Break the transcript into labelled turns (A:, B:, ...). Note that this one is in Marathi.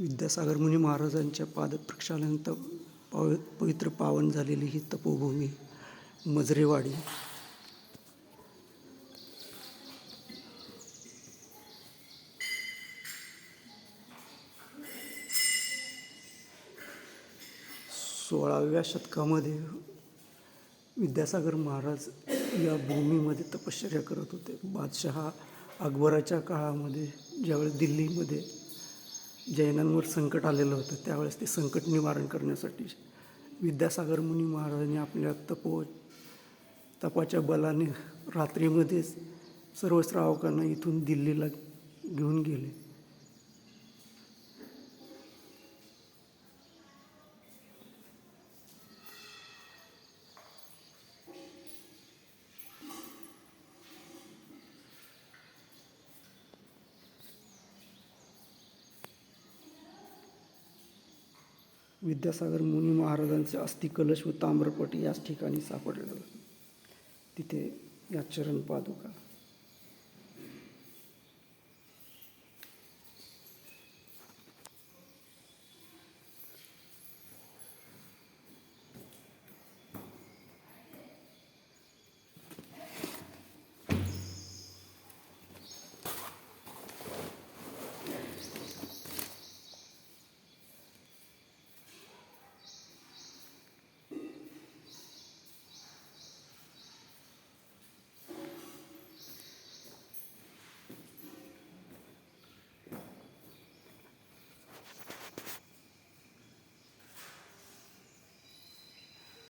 A: विद्यासागर मुनी महाराजांच्या पादप्रक्षालनानंतर पव पवित्र पावन झालेली ही तपोभूमी मजरेवाडी. सोळाव्या शतकामध्ये विद्यासागर महाराज या भूमीमध्ये तपश्चर्या करत होते. बादशहा अकबराच्या काळामध्ये ज्यावेळेस दिल्लीमध्ये जैनांवर संकट आलेलं होतं त्यावेळेस ते संकट निवारण करण्यासाठी विद्यासागर मुनी महाराजांनी आपल्या तपो तपाच्या बलाने रात्रीमध्येच सर्व श्रावकांना इथून दिल्लीला घेऊन गेले. विद्यासागर मुनी महाराजांचे अस्थिकलश व ताम्रपट याच ठिकाणी सापडलेलं तिथे या चरण पादुका